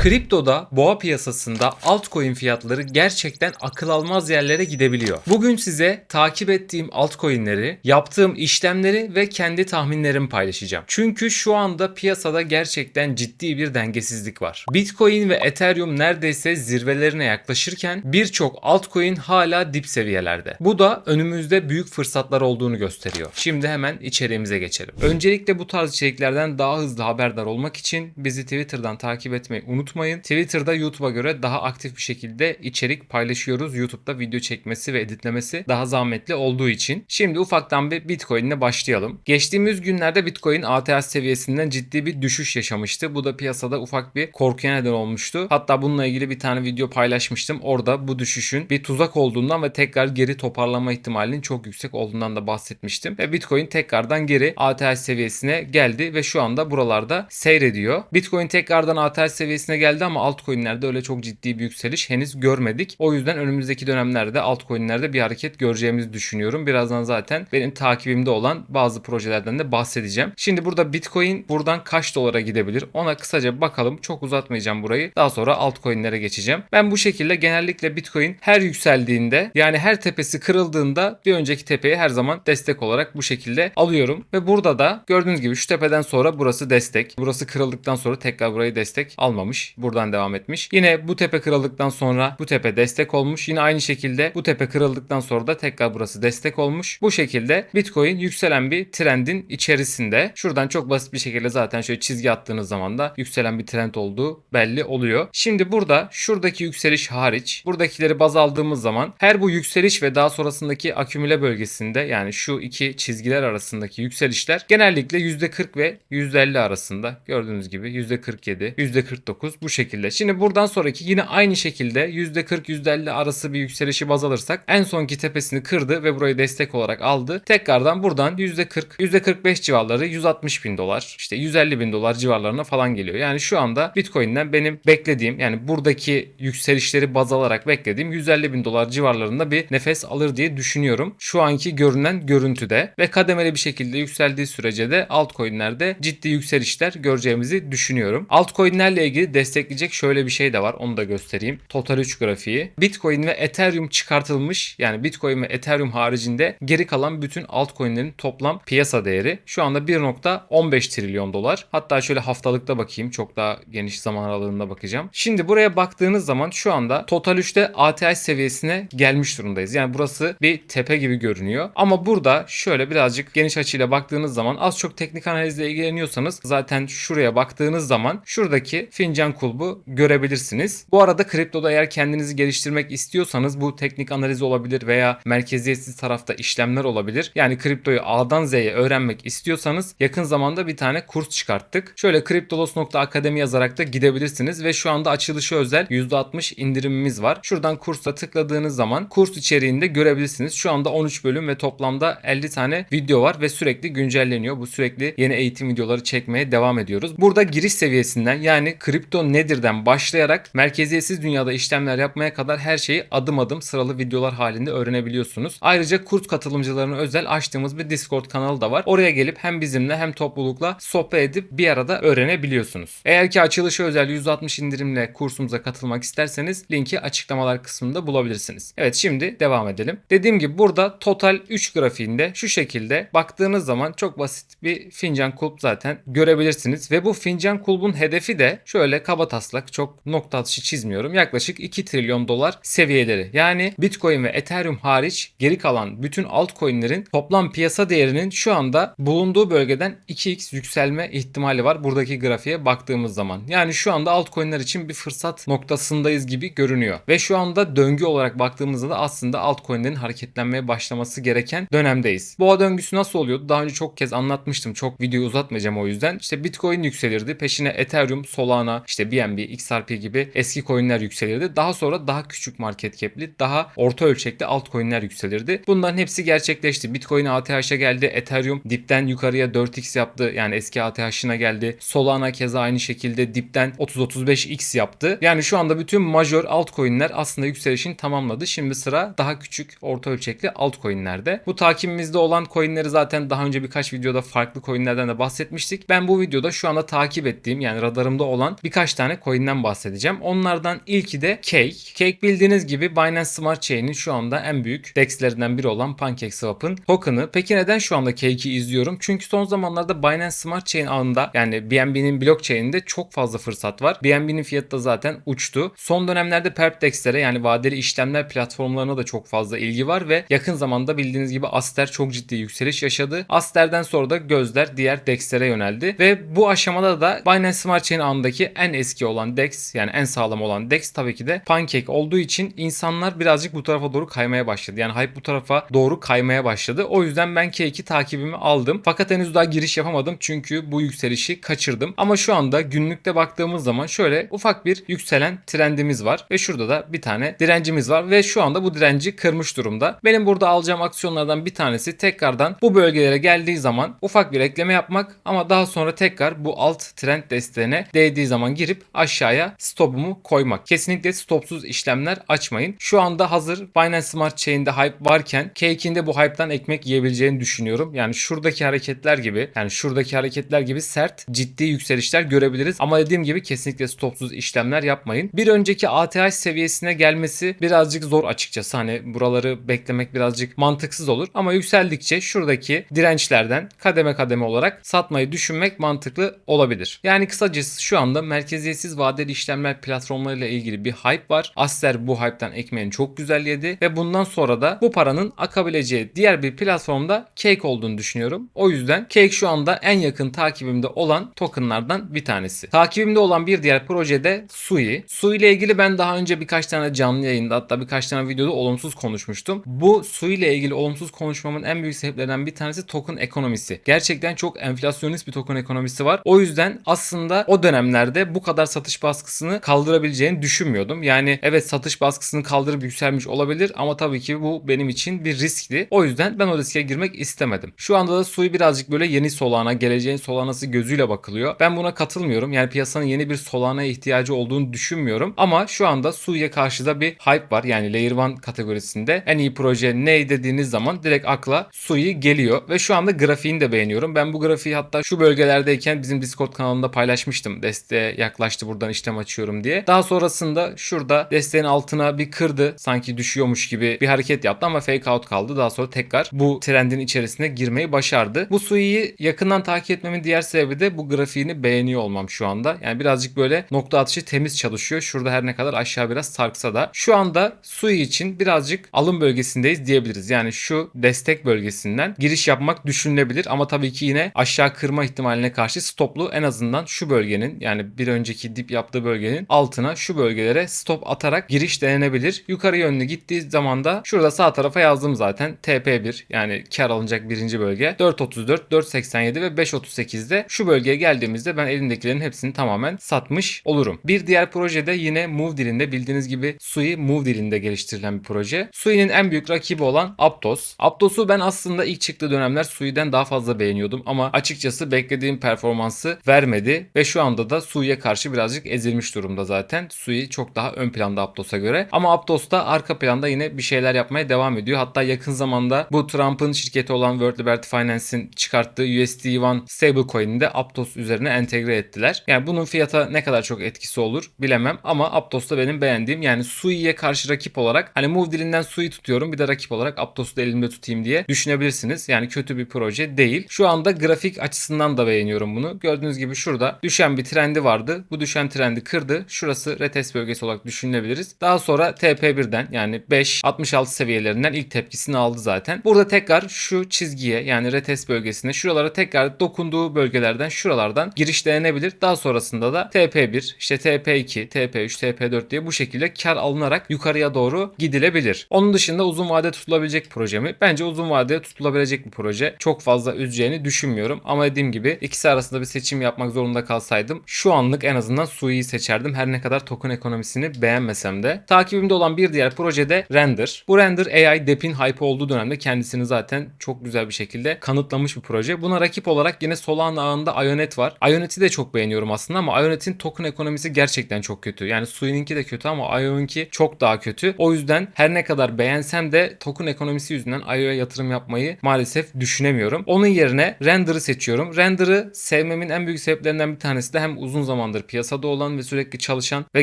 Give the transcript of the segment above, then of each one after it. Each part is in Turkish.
Kriptoda, boğa piyasasında altcoin fiyatları gerçekten akıl almaz yerlere gidebiliyor. Bugün size takip ettiğim altcoin'leri, yaptığım işlemleri ve kendi tahminlerimi paylaşacağım. Çünkü şu anda piyasada gerçekten ciddi bir dengesizlik var. Bitcoin ve Ethereum neredeyse zirvelerine yaklaşırken birçok altcoin hala dip seviyelerde. Bu da önümüzde büyük fırsatlar olduğunu gösteriyor. Şimdi hemen içeriğimize geçelim. Öncelikle bu tarz içeriklerden daha hızlı haberdar olmak için bizi Twitter'dan takip etmeyi unutmayın. Twitter'da YouTube'a göre daha aktif bir şekilde içerik paylaşıyoruz. YouTube'da video çekmesi ve editlemesi daha zahmetli olduğu için. Şimdi ufaktan bir Bitcoin ile başlayalım. Geçtiğimiz günlerde Bitcoin ATH seviyesinden ciddi bir düşüş yaşamıştı. Bu da piyasada ufak bir korkuya neden olmuştu. Hatta bununla ilgili bir tane video paylaşmıştım. Orada bu düşüşün bir tuzak olduğundan ve tekrar geri toparlama ihtimalinin çok yüksek olduğundan da bahsetmiştim. Ve Bitcoin tekrardan geri ATH seviyesine geldi ve şu anda buralarda seyrediyor. Bitcoin tekrardan ATH seviyesine geldi ama altcoin'lerde öyle çok ciddi bir yükseliş henüz görmedik. O yüzden önümüzdeki dönemlerde altcoin'lerde bir hareket göreceğimizi düşünüyorum. Birazdan zaten benim takibimde olan bazı projelerden de bahsedeceğim. Şimdi burada Bitcoin buradan kaç dolara gidebilir? Ona kısaca bakalım. Çok uzatmayacağım burayı. Daha sonra altcoin'lere geçeceğim. Ben bu şekilde genellikle Bitcoin her yükseldiğinde yani her tepesi kırıldığında bir önceki tepeye her zaman destek olarak bu şekilde alıyorum. Ve burada da gördüğünüz gibi şu tepeden sonra burası destek. Burası kırıldıktan sonra tekrar burayı destek almamış. Buradan devam etmiş. Yine bu tepe kırıldıktan sonra bu tepe destek olmuş. Yine aynı şekilde bu tepe kırıldıktan sonra da tekrar burası destek olmuş. Bu şekilde Bitcoin yükselen bir trendin içerisinde. Şuradan çok basit bir şekilde zaten şöyle çizgi attığınız zaman da yükselen bir trend olduğu belli oluyor. Şimdi burada şuradaki yükseliş hariç buradakileri baz aldığımız zaman her bu yükseliş ve daha sonrasındaki akümüle bölgesinde yani şu iki çizgiler arasındaki yükselişler genellikle %40 ve %50 arasında gördüğünüz gibi %47, %49 bu şekilde. Şimdi buradan sonraki yine aynı şekilde %40, %50 arası bir yükselişi baz alırsak en sonki tepesini kırdı ve burayı destek olarak aldı. Tekrardan buradan %40, %45 civarları 160 bin dolar işte 150 bin dolar civarlarına falan geliyor. Yani şu anda Bitcoin'den benim beklediğim yani buradaki yükselişleri baz alarak beklediğim 150 bin dolar civarlarında bir nefes alır diye düşünüyorum. Şu anki görünen görüntüde ve kademeli bir şekilde yükseldiği sürece de altcoin'lerde ciddi yükselişler göreceğimizi düşünüyorum. Altcoin'lerle ilgili destekleyecek şöyle bir şey de var. Onu da göstereyim. Total 3 grafiği. Bitcoin ve Ethereum çıkartılmış. Yani Bitcoin ve Ethereum haricinde geri kalan bütün altcoin'lerin toplam piyasa değeri şu anda 1.15 trilyon dolar. Hatta şöyle haftalıkta bakayım. Çok daha geniş zaman aralığında bakacağım. Şimdi buraya baktığınız zaman şu anda Total 3'te ATH seviyesine gelmiş durumdayız. Yani burası bir tepe gibi görünüyor. Ama burada şöyle birazcık geniş açıyla baktığınız zaman az çok teknik analizle ilgileniyorsanız zaten şuraya baktığınız zaman şuradaki fincan kulbu görebilirsiniz. Bu arada kriptoda eğer kendinizi geliştirmek istiyorsanız bu teknik analiz olabilir veya merkeziyetsiz tarafta işlemler olabilir. Yani kriptoyu A'dan Z'ye öğrenmek istiyorsanız yakın zamanda bir tane kurs çıkarttık. Şöyle kriptolos.akademi yazarak da gidebilirsiniz ve şu anda açılışı özel %60 indirimimiz var. Şuradan kursa tıkladığınız zaman kurs içeriğinde görebilirsiniz. Şu anda 13 bölüm ve toplamda 50 tane video var ve sürekli güncelleniyor. Bu sürekli yeni eğitim videoları çekmeye devam ediyoruz. Burada giriş seviyesinden yani kripto nedirden başlayarak merkeziyetsiz dünyada işlemler yapmaya kadar her şeyi adım adım sıralı videolar halinde öğrenebiliyorsunuz. Ayrıca kurs katılımcılarına özel açtığımız bir Discord kanalı da var. Oraya gelip hem bizimle hem toplulukla sohbet edip bir arada öğrenebiliyorsunuz. Eğer ki açılışı özel 160 indirimle kursumuza katılmak isterseniz linki açıklamalar kısmında bulabilirsiniz. Evet şimdi devam edelim. Dediğim gibi burada total 3 grafiğinde şu şekilde baktığınız zaman çok basit bir fincan kulp zaten görebilirsiniz ve bu fincan kulbun hedefi de şöyle kaba taslak çok nokta atışı çizmiyorum. Yaklaşık 2 trilyon dolar seviyeleri. Yani Bitcoin ve Ethereum hariç geri kalan bütün altcoin'lerin toplam piyasa değerinin şu anda bulunduğu bölgeden 2x yükselme ihtimali var buradaki grafiğe baktığımız zaman. Yani şu anda altcoin'ler için bir fırsat noktasındayız gibi görünüyor. Ve şu anda döngü olarak baktığımızda da aslında altcoin'lerin hareketlenmeye başlaması gereken dönemdeyiz. Boğa döngüsü nasıl oluyordu? Daha önce çok kez anlatmıştım. Çok videoyu uzatmayacağım o yüzden. İşte Bitcoin yükselirdi. Peşine Ethereum, Solana, işte BNB, XRP gibi eski coin'ler yükselirdi. Daha sonra daha küçük market cap'li, daha orta ölçekli altcoin'ler yükselirdi. Bunların hepsi gerçekleşti. Bitcoin ATH'e geldi. Ethereum dipten yukarıya 4x yaptı. Yani eski ATH'ına geldi. Solana keza aynı şekilde dipten 30-35x yaptı. Yani şu anda bütün major altcoin'ler aslında yükselişini tamamladı. Şimdi sıra daha küçük, orta ölçekli altcoin'lerde. Bu takibimizde olan coin'leri zaten daha önce birkaç videoda farklı coin'lerden de bahsetmiştik. Ben bu videoda şu anda takip ettiğim yani radarımda olan birkaç birkaç tane coin'den bahsedeceğim. Onlardan ilki de Cake. Cake bildiğiniz gibi Binance Smart Chain'in şu anda en büyük DEX'lerinden biri olan PancakeSwap'ın token'ı. Peki neden şu anda Cake'i izliyorum? Çünkü son zamanlarda Binance Smart Chain ağında yani BNB'nin blockchain'inde çok fazla fırsat var. BNB'nin fiyatı da zaten uçtu. Son dönemlerde perp DEX'lere yani vadeli işlemler platformlarına da çok fazla ilgi var ve yakın zamanda bildiğiniz gibi Aster çok ciddi yükseliş yaşadı. Aster'den sonra da gözler diğer DEX'lere yöneldi ve bu aşamada da Binance Smart Chain ağındaki en eski olan DEX yani en sağlam olan DEX tabii ki de Pancake olduğu için insanlar birazcık bu tarafa doğru kaymaya başladı. Yani hype bu tarafa doğru kaymaya başladı. O yüzden ben Cake'i takibimi aldım. Fakat henüz daha giriş yapamadım çünkü bu yükselişi kaçırdım. Ama şu anda günlükte baktığımız zaman şöyle ufak bir yükselen trendimiz var ve şurada da bir tane direncimiz var ve şu anda bu direnci kırmış durumda. Benim burada alacağım aksiyonlardan bir tanesi tekrardan bu bölgelere geldiği zaman ufak bir ekleme yapmak ama daha sonra tekrar bu alt trend desteğine değdiği zaman girip aşağıya stopumu koymak. Kesinlikle stopsuz işlemler açmayın. Şu anda hazır Binance Smart Chain'de hype varken Cake'in de bu hype'dan ekmek yiyebileceğini düşünüyorum. Yani şuradaki hareketler gibi yani şuradaki hareketler gibi sert ciddi yükselişler görebiliriz. Ama dediğim gibi kesinlikle stopsuz işlemler yapmayın. Bir önceki ATH seviyesine gelmesi birazcık zor açıkçası. Hani buraları beklemek birazcık mantıksız olur. Ama yükseldikçe şuradaki dirençlerden kademe kademe olarak satmayı düşünmek mantıklı olabilir. Yani kısacası şu anda merkeziyetsiz vadeli işlemler platformlarıyla ilgili bir hype var. Aster bu hype'tan ekmeğini çok güzel yedi ve bundan sonra da bu paranın akabileceği diğer bir platformda Cake olduğunu düşünüyorum. O yüzden Cake şu anda en yakın takibimde olan tokenlardan bir tanesi. Takibimde olan bir diğer proje de Sui. Sui ile ilgili ben daha önce birkaç tane canlı yayında hatta birkaç tane videoda olumsuz konuşmuştum. Bu Sui ile ilgili olumsuz konuşmamın en büyük sebeplerinden bir tanesi token ekonomisi. Gerçekten çok enflasyonist bir token ekonomisi var. O yüzden aslında o dönemlerde bu kadar satış baskısını kaldırabileceğini düşünmüyordum. Yani evet satış baskısını kaldırıp yükselmiş olabilir ama tabii ki bu benim için bir riskti. O yüzden ben o riske girmek istemedim. Şu anda da Sui birazcık böyle yeni Solana, geleceğin Solana'sı gözüyle bakılıyor. Ben buna katılmıyorum. Yani piyasanın yeni bir Solana'ya ihtiyacı olduğunu düşünmüyorum. Ama şu anda Sui'ye karşı da bir hype var. Yani Layer 1 kategorisinde en iyi proje ne dediğiniz zaman direkt akla Sui geliyor. Ve şu anda grafiğini de beğeniyorum. Ben bu grafiği hatta şu bölgelerdeyken bizim Discord kanalında paylaşmıştım. Desteğe yaklaştı buradan işlem açıyorum diye. Daha sonrasında şurada desteğin altına bir kırdı. Sanki düşüyormuş gibi bir hareket yaptı ama fake out kaldı. Daha sonra tekrar bu trendin içerisine girmeyi başardı. Bu Sui'yi yakından takip etmemin diğer sebebi de bu grafiğini beğeniyor olmam şu anda. Yani birazcık böyle nokta atışı temiz çalışıyor. Şurada her ne kadar aşağı biraz sarksa da. Şu anda Sui için birazcık alım bölgesindeyiz diyebiliriz. Yani şu destek bölgesinden giriş yapmak düşünülebilir ama tabii ki yine aşağı kırma ihtimaline karşı stoplu en azından şu bölgenin yani bir önceki dip yaptığı bölgenin altına şu bölgelere stop atarak giriş denenebilir. Yukarı yönlü gittiği zaman da şurada sağ tarafa yazdım zaten TP1 yani kar alınacak birinci bölge 4.34, 4.87 ve 5.38'de şu bölgeye geldiğimizde ben elimdekilerin hepsini tamamen satmış olurum. Bir diğer projede yine Move dilinde bildiğiniz gibi Sui Move dilinde geliştirilen bir proje. Sui'nin en büyük rakibi olan Aptos. Aptos'u ben aslında ilk çıktığı dönemler Sui'den daha fazla beğeniyordum ama açıkçası beklediğim performansı vermedi ve şu anda da Sui'ye karşı birazcık ezilmiş durumda zaten. Sui çok daha ön planda Aptos'a göre ama Aptos da arka planda yine bir şeyler yapmaya devam ediyor. Hatta yakın zamanda bu Trump'ın şirketi olan World Liberty Finance'in çıkarttığı USD1 stablecoin'i de Aptos üzerine entegre ettiler. Yani bunun fiyata ne kadar çok etkisi olur bilemem ama Aptos da benim beğendiğim yani Sui'ye karşı rakip olarak hani Move dilinden Sui tutuyorum bir de rakip olarak Aptos'u da elimde tutayım diye düşünebilirsiniz. Yani kötü bir proje değil. Şu anda grafik açısından da beğeniyorum bunu. Gördüğünüz gibi şurada düşen bir trendi vardı. Bu düşen trendi kırdı. Şurası retest bölgesi olarak düşünebiliriz. Daha sonra TP1'den yani 5-66 seviyelerinden ilk tepkisini aldı zaten. Burada tekrar şu çizgiye yani retest bölgesine şuralara tekrar dokunduğu bölgelerden şuralardan giriş denenebilir. Daha sonrasında da TP1, işte TP2, TP3, TP4 diye bu şekilde kar alınarak yukarıya doğru gidilebilir. Onun dışında uzun vade tutulabilecek proje mi? Bence uzun vadede tutulabilecek bir proje. Çok fazla üzeceğini düşünmüyorum. Ama dediğim gibi ikisi arasında bir seçim yapmak zorunda kalsaydım şu anlık en azından Sui'yi seçerdim. Her ne kadar token ekonomisini beğenmesem de. Takibimde olan bir diğer proje de Render. Bu Render AI Dep'in hype olduğu dönemde kendisini zaten çok güzel bir şekilde kanıtlamış bir proje. Buna rakip olarak yine Solana ağında Ionet var. Ionet'i de çok beğeniyorum aslında ama Ionet'in token ekonomisi gerçekten çok kötü. Yani Sui'ninki de kötü ama Ion'unki çok daha kötü. O yüzden her ne kadar beğensem de token ekonomisi yüzünden IO'ya yatırım yapmayı maalesef düşünemiyorum. Onun yerine Render'ı seçiyorum. Render'ı sevmemin en büyük sebeplerinden bir tanesi de hem uzun zamandır yıllardır piyasada olan ve sürekli çalışan ve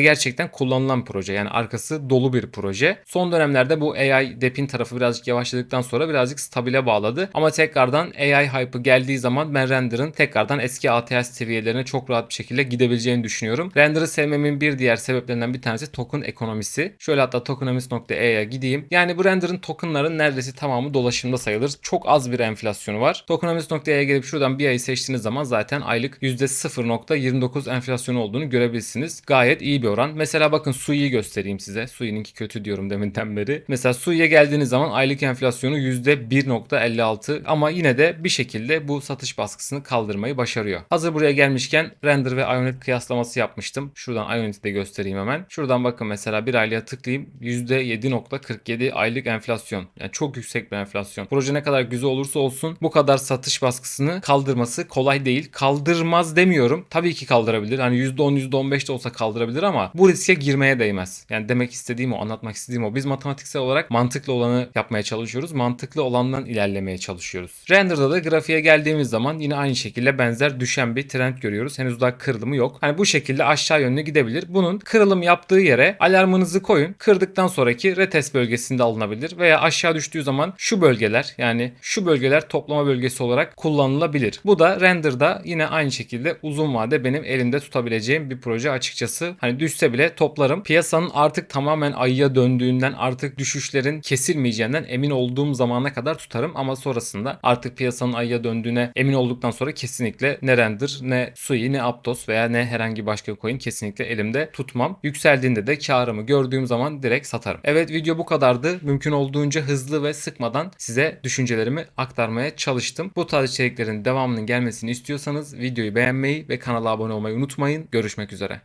gerçekten kullanılan proje. Yani arkası dolu bir proje. Son dönemlerde bu AI depin tarafı birazcık yavaşladıktan sonra birazcık stabile bağladı. Ama tekrardan AI hype'ı geldiği zaman ben Render'ın tekrardan eski ATS seviyelerine çok rahat bir şekilde gidebileceğini düşünüyorum. Render'ı sevmemin bir diğer sebeplerinden bir tanesi token ekonomisi. Şöyle hatta tokenomics.e'ye gideyim. Yani bu Render'ın tokenların neredeyse tamamı dolaşımda sayılır. Çok az bir enflasyonu var. Tokenomics.e'ye gelip şuradan bir ayı seçtiğiniz zaman zaten aylık %0.29 enflasyonu olduğunu görebilirsiniz. Gayet iyi bir oran. Mesela bakın Sui'yi göstereyim size. Sui'ninki kötü diyorum deminden beri. Mesela Sui'ye geldiğiniz zaman aylık enflasyonu %1.56 ama yine de bir şekilde bu satış baskısını kaldırmayı başarıyor. Hazır buraya gelmişken Render ve Ionit kıyaslaması yapmıştım. Şuradan Ionit'i de göstereyim hemen. Şuradan bakın mesela bir aylığa tıklayayım. %7.47 aylık enflasyon. Yani çok yüksek bir enflasyon. Proje ne kadar güzel olursa olsun bu kadar satış baskısını kaldırması kolay değil. Kaldırmaz demiyorum. Tabii ki kaldırabilir. Hani %10 %15 de olsa kaldırabilir ama bu riske girmeye değmez. Yani demek istediğim o, anlatmak istediğim o. Biz matematiksel olarak mantıklı olanı yapmaya çalışıyoruz. Mantıklı olandan ilerlemeye çalışıyoruz. Render'da da grafiğe geldiğimiz zaman yine aynı şekilde benzer düşen bir trend görüyoruz. Henüz daha kırılımı yok. Hani bu şekilde aşağı yönlü gidebilir. Bunun kırılım yaptığı yere alarmınızı koyun. Kırdıktan sonraki retest bölgesinde alınabilir veya aşağı düştüğü zaman şu bölgeler yani şu bölgeler toplama bölgesi olarak kullanılabilir. Bu da render'da yine aynı şekilde uzun vade benim elimde tutabileceğim bir proje açıkçası. Hani düşse bile toplarım. Piyasanın artık tamamen ayıya döndüğünden artık düşüşlerin kesilmeyeceğinden emin olduğum zamana kadar tutarım ama sonrasında artık piyasanın ayıya döndüğüne emin olduktan sonra kesinlikle ne render ne Sui ne Aptos veya ne herhangi başka bir coin kesinlikle elimde tutmam. Yükseldiğinde de karımı gördüğüm zaman direkt satarım. Evet video bu kadardı. Mümkün olduğunca hızlı ve sıkmadan size düşüncelerimi aktarmaya çalıştım. Bu tarz içeriklerin devamının gelmesini istiyorsanız videoyu beğenmeyi ve kanala abone olmayı unutmayın. Görüşmek üzere.